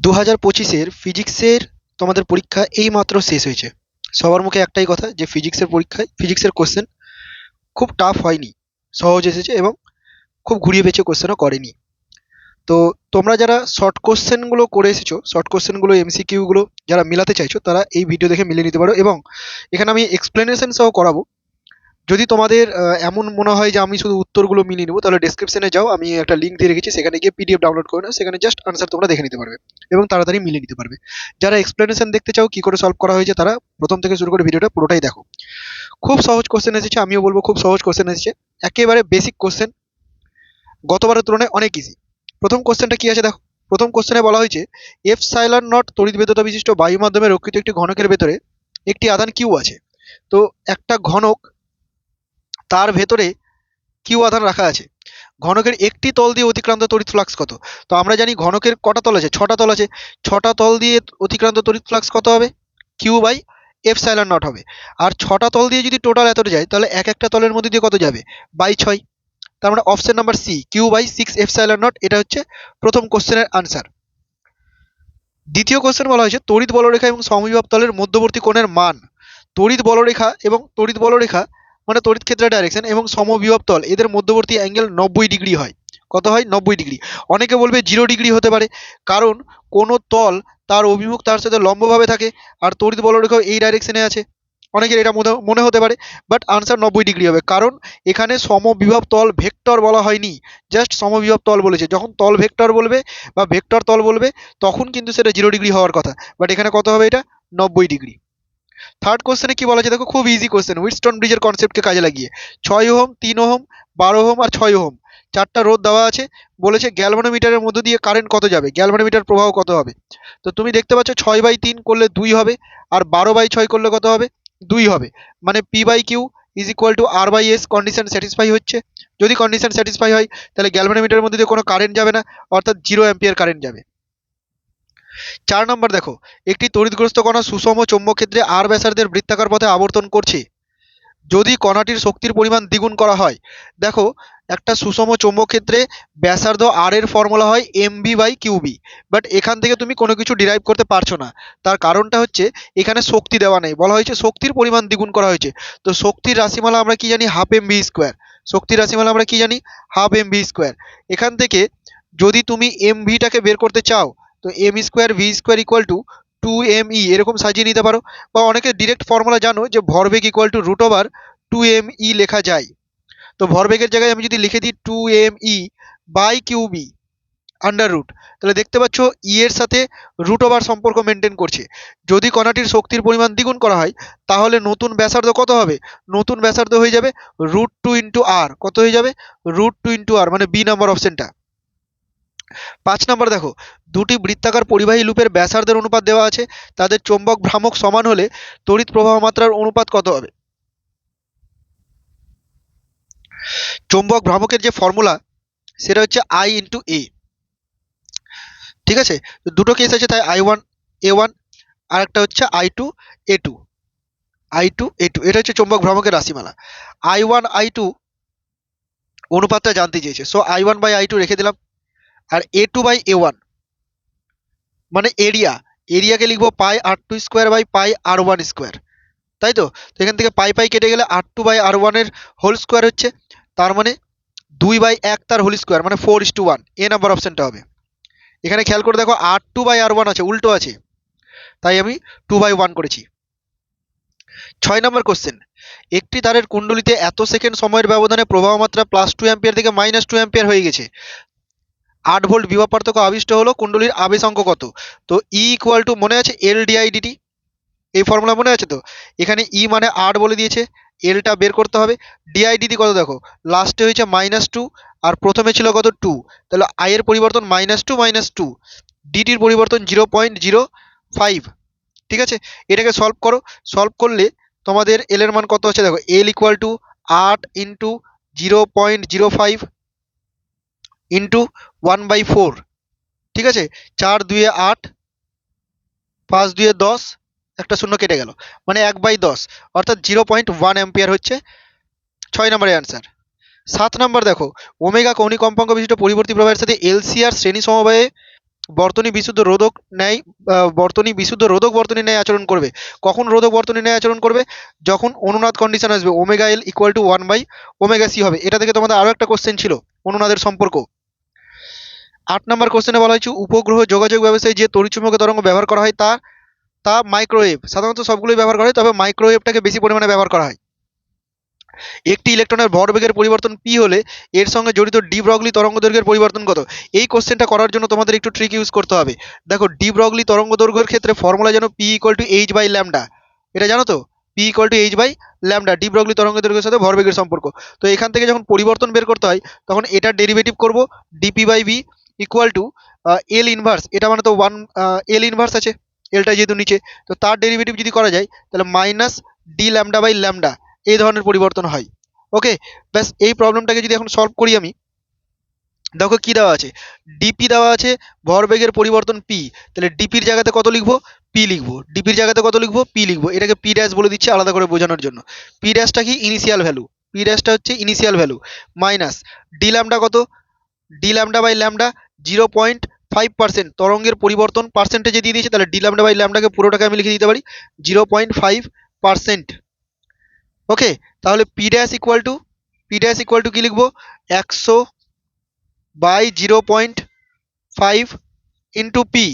দু হাজার পঁচিশের ফিজিক্সের তোমাদের পরীক্ষা এই মাত্র শেষ হয়েছে। সবার মুখে একটাই কথা যে ফিজিক্সের পরীক্ষায়, ফিজিক্সের কোশ্চেন খুব টাফ হয়নি, সহজ এসেছে এবং খুব ঘুরিয়ে পেঁচিয়ে কোশ্চেনও করেনি। তো তোমরা যারা শর্ট কোশ্চেনগুলো করে এসেছ শর্ট কোশ্চেনগুলো এমসিকিউগুলো যারা মিলাতে চাইছো, তারা এই ভিডিও দেখে মিলিয়ে নিতে পারো এবং এখানে আমি এক্সপ্লেনেশন সহ করাবো। যদি তোমাদের এমন মনে হয় যে আমি শুধু উত্তরগুলো মিলিয়ে নেব, তাহলে ডেসক্রিপশনে যাও, আমি একটা লিঙ্ক দিয়ে রেখেছি, সেখানে গিয়ে পিডিএফ ডাউনলোড করে নাও, সেখানে জাস্ট আনসার তোমরা দেখে নিতে পারবে এবং তাড়াতাড়ি মিলিয়ে নিতে পারবে। যারা এক্সপ্লেনেশন দেখতে চাও, কি করে সলভ করা হয়েছে তারা প্রথম থেকে শুরু করে ভিডিওটা পুরোটাই দেখো। খুব সহজ কোশ্চেন এসেছে, আমিও বলব খুব সহজ কোশ্চেন এসেছে। একেবারে বেসিক কোশ্চেন গতবারের তুলনায় অনেক ইজি প্রথম কোশ্চেনটা কি আছে দেখো? প্রথম কোশ্চেনে বলা হয়েছে এফ সাইলার নট তড়িৎ বেদতা বিশিষ্ট বায়ু মাধ্যমে রক্ষিত একটি ঘনকের ভেতরে একটি আধান কিউ আছে। তো একটা ঘনক তার ভেতরে কিউ আধান রাখা আছে। ঘনকের একটি তল দিয়ে অতিক্রান্ত তড়িৎ ফ্লাক্স কত? তো আমরা জানি ঘনকের কটা তল আছে? ছটা তল আছে। ছটা তল দিয়ে অতিক্রান্ত তড়িৎ ফ্লাক্স কত হবে? Q by epsilon naught হবে। আর ছটা তল দিয়ে যদি টোটাল এতটা যায়, তাহলে এক একটা তলের মধ্যে দিয়ে কত যাবে? বাই ছয়। তার মানে option number C, Q by six epsilon naught, এটা হচ্ছে প্রথম কোশ্চেনের আনসার। দ্বিতীয় কোশ্চেন বলা হয়েছে, তড়িৎ বলরেখা এবং সমবিভব তলের মধ্যবর্তী কোণের মান। তড়িৎ বলরেখা এবং তড়িৎ বলরেখা মানে তড়িৎ ক্ষেত্রের ডাইরেকশন এবং সমবিভব তল। এদের মধ্যবর্তী অ্যাঙ্গেল নব্বই ডিগ্রি হয়। কত হয়? নব্বই ডিগ্রি অনেকে বলবে জিরো ডিগ্রি হতে পারে। কারণ কোনো তল তার অভিমুখ তার সাথে লম্বভাবে থাকে আর তড়িৎ বলরেখাও এই ডাইরেকশনে আছে। অনেকের এটা মনে- হতে পারে বাট আনসার নব্বই ডিগ্রি হবে। কারণ এখানে সমবিভব তল ভেক্টর বলা হয়নি। জাস্ট সমবিভব তল বলেছে। যখন তল ভেক্টর বলবে বা ভেক্টর তল বলবে, তখন কিন্তু সেটা জিরো ডিগ্রি হওয়ার কথা। বাট এখানে কত হবে এটা? নব্বই ডিগ্রি থার্ড কোশ্চেনে কি বলা আছে দেখো, খুব ইজি কোশ্চেন উইটস্টোন ব্রিজের কনসেপ্টকে কাজে লাগিয়ে। ছয় ওহম, তিন ওহম, বারো ওহম আর ছয় ওহম। চারটা রোদ দেওয়া আছে। বলেছে গ্যালভানোমিটারের মধ্য দিয়ে কারেন্ট কত যাবে? গ্যালভানোমিটার প্রবাহ কত হবে? তো তুমি দেখতে পাচ্ছ, ছয় বাই তিন করলে দুই হবে আর বারো বাই ছয় করলে কত হবে? দুই হবে। মানে P by Q is equal to R by S condition satisfy হচ্ছে। যদি কন্ডিশন স্যাটিসফাই হয়, তাহলে গ্যালভানোমিটারের মধ্যে দিয়ে কোনো কারেন্ট যাবে না, অর্থাৎ জিরো অ্যাম্পিয়ার কারেন্ট যাবে। চার নম্বর দেখো, একটি তড়িৎগ্রস্ত কণা সুষম চৌম্বক ক্ষেত্রে আর ব্যাসার্ধের বৃত্তাকার পথে আবর্তন করছে। যদি কণাটির শক্তির পরিমাণ দ্বিগুণ করা হয়, দেখো, একটা সুষম চৌম্বক ক্ষেত্রে ব্যাসার্ধ আর এর ফর্মুলা হয় M B by Q B but এখান থেকে তুমি কোনো কিছু ডিরাইভ করতে পারছ না। তার কারণটা হচ্ছে, এখানে শক্তি দেওয়া নেই। বলা হয়েছে শক্তির পরিমাণ দ্বিগুণ করা হয়েছে। তো শক্তির রাশিমালা আমরা কি জানি? হাফ এম ভি স্কোয়ার শক্তির রাশিমালা আমরা কি জানি? হাফ এম ভি স্কোয়ার এখান থেকে যদি তুমি এম ভিটাকে বের করতে চাও তো M square V square equal to two M E এরকম সাজিয়ে নিতে পারো। বা অনেকে ডিরেক্ট ফর্মুলা জানো যে ভরবেগ equal to root over two M E লেখা যায়। তো ভরবেগের জায়গায় আমি যদি লিখে দিই two M E by Q B under root তাহলে দেখতে পাচ্ছ ই এর সাথে রুট ওভার সম্পর্ক মেনটেন করছে। যদি কণাটির শক্তির পরিমাণ দ্বিগুণ করা হয়, তাহলে নতুন ব্যাসার্ধ কত হবে? নতুন ব্যাসার্ধ হয়ে যাবে রুট টু ইন্টু আর কত হয়ে যাবে? রুট টু ইন্টু আর মানে বি নাম্বার অপশনটা পাঁচ নম্বর দেখো, দুটি বৃত্তাকার পরিবাহী লুপের ব্যাসার্ধের অনুপাত দেওয়া আছে, তাদের চৌম্বক ভ্রামক সমান হলে তড়িৎ প্রবাহ মাত্রার অনুপাত কত হবে? চৌম্বক ভ্রামকের যে ফর্মুলা সেটা হচ্ছে আই ইন্টু এ ঠিক আছে? দুটো কেস আছে, তাই আই ওয়ান এ ওয়ান আর একটা হচ্ছে I two A two I two A two এটা হচ্ছে চৌম্বক ভ্রামকের রাশিমালা। আই ওয়ান আই টু অনুপাতটা জানতে চেয়েছে। So I one by I two রেখে দিলাম। আর A two by A one মানে এরিয়া এরিয়াকে লিখব pi R two square by pi R one square তাই তো? এখান থেকে পাই পাই কেটে গেলে আর টু বাই আর ওয়ানের হোল স্কোয়ার হচ্ছে। তার মানে দুই বাই এক তার হোল স্কোয়ার মানে four is to one A number অপশানটা হবে। এখানে খেয়াল করে দেখো, R two by R one আছে, উল্টো আছে। তাই আমি টু বাই ওয়ান করেছি। ছয় নম্বর কোশ্চেন একটি তারের কুণ্ডলিতে এত সেকেন্ড সময়ের ব্যবধানে প্রবাহ মাত্রা প্লাস টু অ্যাম্পিয়ার থেকে মাইনাস টু অ্যাম্পিয়ার হয়ে গেছে। আট ভোল্ট বিভব পার্থক্য আবিষ্ট হলো কুণ্ডলীর আবেশ অঙ্ক কত তো ই ইকুয়াল টু মনে আছে এল ডিআইডিটি এই ফর্মুলা মনে আছে তো? এখানে ই মানে আট বলে দিয়েছে এলটা বের করতে হবে। ডিআইডিটি কত দেখো? লাস্টে হয়েছে মাইনাস টু আর প্রথমে ছিল কত টু তাহলে আই এর পরিবর্তন মাইনাস টু মাইনাস টু ডিটির পরিবর্তন জিরো পয়েন্ট জিরো ফাইভ ঠিক আছে? এটাকে সলভ করো। সলভ করলে তোমাদের এল এর মান কত হচ্ছে দেখো? এল ইকুয়াল টু আট into zero point zero five into one by four ঠিক আছে? চার দুয়ে আট, পাঁচ দুয়ে দশ, একটা শূন্য কেটে গেল। মানে এক বাই দশ, অর্থাৎ জিরো পয়েন্ট ওয়ান অ্যাম্পিয়ার হচ্ছে ছয় নম্বরের অ্যান্সার সাত নম্বর দেখো, ওমেগা কৌণিক কম্পাঙ্ক বিশিষ্ট পরিবর্তী প্রবাহের সাথে এলসিআর শ্রেণি সমবায়ে বর্তনী বিশুদ্ধ রোধক ন্যায় বর্তনী বিশুদ্ধ রোধক বর্তনী ন্যায় আচরণ করবে। কখন রোধক বর্তনী ন্যায় আচরণ করবে? যখন অনুনাদ কন্ডিশন আসবে, omega L equal to one by omega C হবে। এটা থেকে তোমাদের আরও একটা কোশ্চেন ছিল, অনুনাদের সম্পর্ক। আট নম্বর কোশ্চেনে বলা হয়েছে, উপগ্রহ যোগাযোগ ব্যবস্থায় যে তড়িৎচুম্বকীয় তরঙ্গ ব্যবহার করা হয় তা তা মাইক্রোওয়েভ সাধারণত সবগুলোই ব্যবহার করা হয়, তবে মাইক্রোওয়েভটাকে বেশি পরিমাণে ব্যবহার করা হয়। একটি ইলেকট্রনের ভরবেগের পরিবর্তন পি হলে এর সঙ্গে জড়িত ডি ব্রগলি তরঙ্গ দৈর্ঘ্যের পরিবর্তন কত? এই কোশ্চেনটা করার জন্য তোমাদের একটু ট্রিক ইউজ করতে হবে। দেখো ডি ব্রগলি তরঙ্গ দৈর্ঘ্যের ক্ষেত্রে ফর্মুলা যেন P equal to H by lambda এটা জানো তো? P equal to H by lambda de Broglie তরঙ্গ দৈর্ঘ্যের সাথে ভরবেগের সম্পর্ক। তো এখান থেকে যখন পরিবর্তন বের করতে হয়, তখন এটার ডেরিভেটিভ করব DP by B equal to L inverse এটা মানে তো ওয়ান এল ইনভার্স আছে এলটা যেহেতু নিচে, তো তার ডেরিভেটিভ যদি করা যায়, তাহলে minus D lambda by lambda এই ধরনের পরিবর্তন হয়। ওকে ব্যাস, এই প্রবলেমটাকে যদি এখন সলভ করি আমি, দেখো কি দেওয়া আছে ডিপি দেওয়া আছে ভরবেগের পরিবর্তন পি তাহলে ডিপির জায়গাতে কত লিখব? পি লিখব। ডিপির জায়গাতে কত লিখব? পি লিখব। এটাকে পি ড্যাশ বলে দিচ্ছে আলাদা করে বোঝানোর জন্য। পি ড্যাশটা কি? ইনিশিয়াল ভ্যালু পি ড্যাশটা হচ্ছে initial value minus D lambda কত? D lambda by lambda zero point five percent তরঙ্গের পরিবর্তন পার্সেন্টেজে দিয়ে দিয়েছে, তাহলে ডি ল্যামডা বাই ল্যামডাকে পুরোটাকে আমি লিখে দিতে পারি, zero point five percent. Okay, তাহলে P dash equal to P dash equal to কী লিখব? একশো by zero point five into P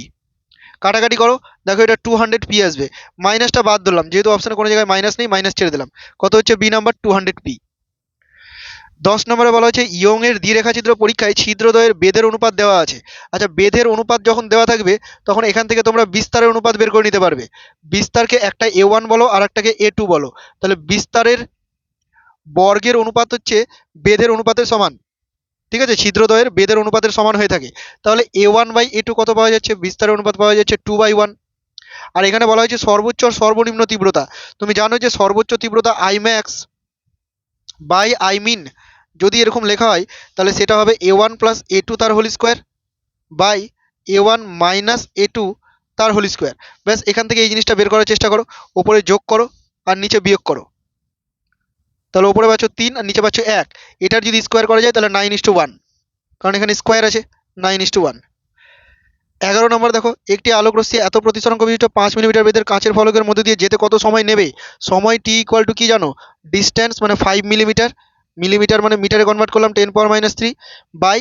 কাটাকাটি করো, দেখো এটা টু হান্ড্রেড পি আসবে। মাইনাসটা বাদ দিলাম যেহেতু অপশানে কোনো জায়গায় মাইনাস নেই মাইনাস ছেড়ে দিলাম। কত হচ্ছে? B number two hundred P দশ নম্বরে বলা হয়েছে ইয়ং এর দ্বিরেখাচিত্র পরীক্ষায় ছিদ্রদ্বয়ের বেদের অনুপাত দেওয়া আছে। আচ্ছা বেদের অনুপাত যখন দেওয়া থাকবে, তখন এখান থেকে তোমরা বিস্তারের অনুপাত বের করে নিতে পারবে। বিস্তারকে একটা এ ওয়ান বলো, আর একটাকে এ টু বলো। তাহলে বিস্তারের বর্গের অনুপাত হচ্ছে বেদের অনুপাতের সমান। ঠিক আছে? ছিদ্রদ্বয়ের বেদের অনুপাতের সমান হয়ে থাকে। তাহলে A one by A two কত পাওয়া যাচ্ছে? বিস্তারের অনুপাত পাওয়া যাচ্ছে টু বাই ওয়ান। আর এখানে বলা হয়েছে সর্বোচ্চ আর সর্বনিম্ন তীব্রতা। তুমি জানো যে সর্বোচ্চ তীব্রতা আইম্যাক্স বাই আই মিন যদি এরকম লেখা হয়, তাহলে সেটা হবে A one plus A two তার whole square by A one minus A two তার হোল স্কোয়ার ব্যাস, এখান থেকে এই জিনিসটা বের করার চেষ্টা করো। ওপরে যোগ করো আর নিচে বিয়োগ করো। তাহলে ওপরে পাচ্ছ তিন আর নিচে পাচ্ছ এক। এটার যদি স্কোয়ার করা যায়, তাহলে নাইন ইস টু ওয়ান কারণ এখানে স্কোয়ার আছে নাইন ইস টু ওয়ান এগারো নম্বর দেখো, একটি আলোক রশ্মি এত প্রতিসরাঙ্ক বিশিষ্ট পাঁচ মিলিমিটার বেদের কাঁচের ফলকের মধ্যে দিয়ে যেতে কত সময় নেবে? সময় টি ইকুয়াল টু কি জানো? ডিস্ট্যান্স মানে ফাইভ মিলিমিটার মিলিমিটার মানে মিটারে কনভার্ট করলাম ten power minus three by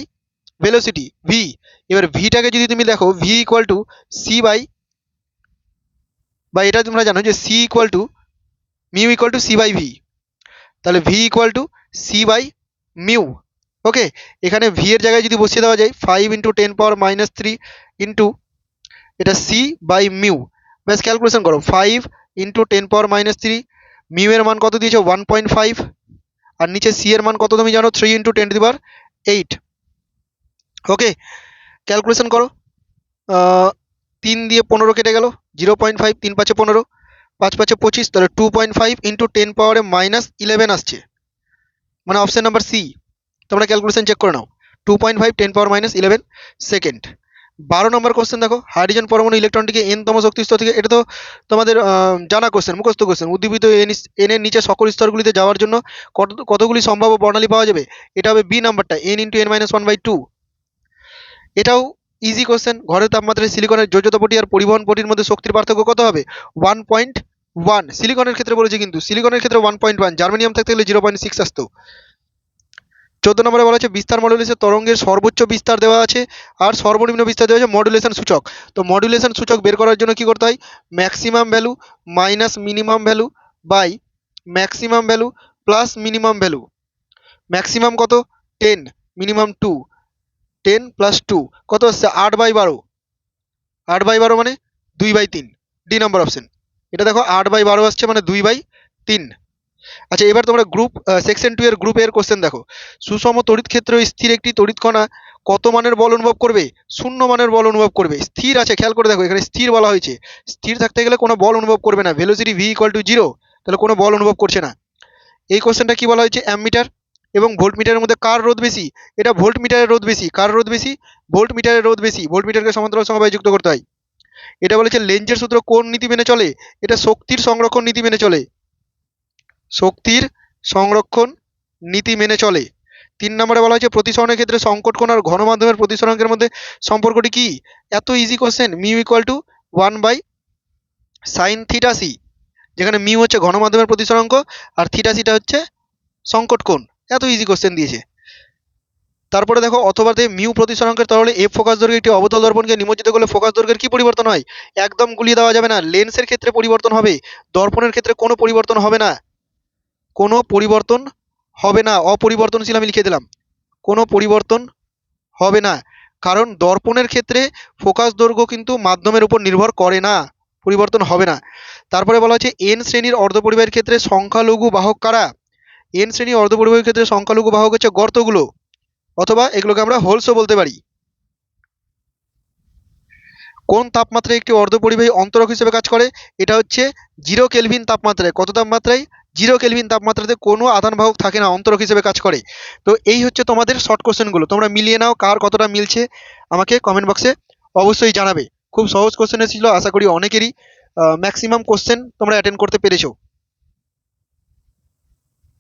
velocity V এবার ভিটাকে যদি তুমি দেখো V equal to C by বা এটা তোমরা জানো যে C equal to mu equal to C by V তাহলে V equal to C by mu okay এখানে ভি এর জায়গায় যদি বসিয়ে দেওয়া যায় five into ten power minus three into এটা সি বাই মিউ ব্যাস ক্যালকুলেশন করো five into ten power minus three mu এর মান কত দিয়েছে? ওয়ান পয়েন্ট ফাইভ আর নিচে সি এর মান কত তুমি জানো? Three into ten two power eight okay calculation করো। তিন দিয়ে পনেরো কেটে গেল। জিরো পয়েন্ট ফাইভ তিন পাঁচে পনেরো। পাঁচ পাঁচে পঁচিশ, তাহলে two point five into ten পাওয়ারে মাইনাস ইলেভেন আসছে। মানে অপশান নাম্বার সি তোমরা ক্যালকুলেশন চেক করে নাও। Two point five ten power minus eleven second বারো নম্বর কোশ্চেন দেখো হাইড্রোজেন পরমাণু ইলেকট্রনটিকে এনতম শক্তি স্তর থেকে, এটা তো তোমাদের জানা কোশ্চেন মুখস্থ কোশ্চেন উদ্দীপিত এন এন এর নিচে সকল স্তরগুলিতে যাওয়ার জন্য কত, কতগুলি সম্ভাব্য বর্ণালী পাওয়া যাবে? এটা হবে বি নাম্বারটা N into N minus one by two এটাও ইজি কোশ্চেন ঘরের তাপমাত্রায় সিলিকনের যোজ্যতা পটি আর পরিবহন পটির মধ্যে শক্তির পার্থক্য কত হবে? ওয়ান পয়েন্ট ওয়ান সিলিকনের ক্ষেত্রে বলেছি কিন্তু সিলিকনের ক্ষেত্রে ওয়ান পয়েন্ট ওয়ান জার্মানিয়াম থাকতে গেলে জিরো পয়েন্ট সিক্স আসতো। চোদ্দ নম্বরে বলা আছে বিস্তার মডুলেশন তরঙ্গের সর্বোচ্চ বিস্তার দেওয়া আছে, আর সর্বনিম্ন বিস্তার দেওয়া আছে মডুলেশন সূচক। তো মডুলেশন সূচক বের করার জন্য কি করতে হয়? Maximum value minus minimum value by maximum value plus minimum value maximum কত? Ten minimum two ten plus two কত হচ্ছে? আট বাই বারো। আট বাই বারো মানে দুই বাই তিন। ডি নম্বর অপশন এটা দেখো, আট বাই বারো আসছে মানে দুই বাই তিন। আচ্ছা এবার তোমরা গ্রুপ সেকশন টু এর গ্রুপ এর কোশ্চেন দেখো। সুষম তড়িৎ ক্ষেত্রে স্থির একটি তড়িৎ কণা, কত মানের বল অনুভব করবে? শূন্য মানের বল অনুভব করবে। স্থির আছে, খেয়াল করে দেখো, এখানে স্থির বলা হয়েছে। স্থির থাকতে গেলে কোনো বল অনুভব করবে না। Velocity V equal to zero তাহলে কোনো বল অনুভব করছে না। এই কোশ্চেনটা কি বলা হয়েছে? অ্যামমিটার এবং ভোল্ট মিটারের মধ্যে কার রোধ বেশি? এটা ভোল্ট মিটারের রোধ বেশি। কার রোধ বেশি? ভোল্ট মিটারের রোধ বেশি। ভোল্ট মিটারকে সমান্তরাল সমবায় যুক্ত করতে হয়। এটা বলেছে লেঞ্জের সূত্র কোন নীতি মেনে চলে? এটা শক্তির সংরক্ষণ নীতি মেনে চলে। শক্তির সংরক্ষণ নীতি মেনে চলে। তিন নম্বরে বলা হয়েছে, প্রতিসরণের ক্ষেত্রে সংকট কোণ আর ঘন মাধ্যমের প্রতিসরণের মধ্যে সম্পর্কটি কি? এত easy question mu equal to one by sine theta C যেখানে মিউ হচ্ছে ঘন মাধ্যমের প্রতিসরাঙ্ক আর থিটা সিটা হচ্ছে সংকট কোণ। এত ইজি কোশ্চেন দিয়েছে। তারপরে দেখো, অথবাতে মিউ প্রতিসরাঙ্কের তরলে এফ ফোকাস দৈর্ঘ্যের একটি অবতল দর্পণকে নিমজ্জিত করলে ফোকাস দৈর্ঘ্যের কি পরিবর্তন হয়? একদম গুলিয়ে দেওয়া যাবে না। লেন্সের ক্ষেত্রে পরিবর্তন হবে, দর্পণের ক্ষেত্রে কোনো পরিবর্তন হবে না। কোনো পরিবর্তন হবে না, অপরিবর্তনশীল আমি লিখে দিলাম। কোনো পরিবর্তন হবে না, কারণ দর্পণের ক্ষেত্রে ফোকাস দৈর্ঘ্য কিন্তু মাধ্যমের উপর নির্ভর করে না, পরিবর্তন হবে না। তারপরে বলা হচ্ছে এন শ্রেণির অর্ধপরিবাহের ক্ষেত্রে সংখ্যালঘু বাহক কারা? এন শ্রেণির অর্ধপরিবাহের ক্ষেত্রে সংখ্যালঘু বাহক হচ্ছে গর্তগুলো, অথবা এগুলোকে আমরা হোলসও বলতে পারি। কোন তাপমাত্রায় একটি অর্ধপরিবাহী অন্তরক হিসেবে কাজ করে? এটা হচ্ছে জিরো কেলভিন তাপমাত্রায়। কত তাপমাত্রায়? জিরো কেলভিন তাপমাত্রাতে কোনো আধান বাহক থাকে না, অন্তরক হিসেবে কাজ করে। তো এই হচ্ছে তোমাদের শর্ট কোশ্চেনগুলো তোমরা মিলিয়ে নাও কার কতটা মিলছে আমাকে কমেন্ট বক্সে অবশ্যই জানাবে। খুব সহজ কোশ্চেন ছিল, আশা করি অনেকেরই ম্যাক্সিমাম কোশ্চেন তোমরা অ্যাটেন্ড করতে পেরেছ।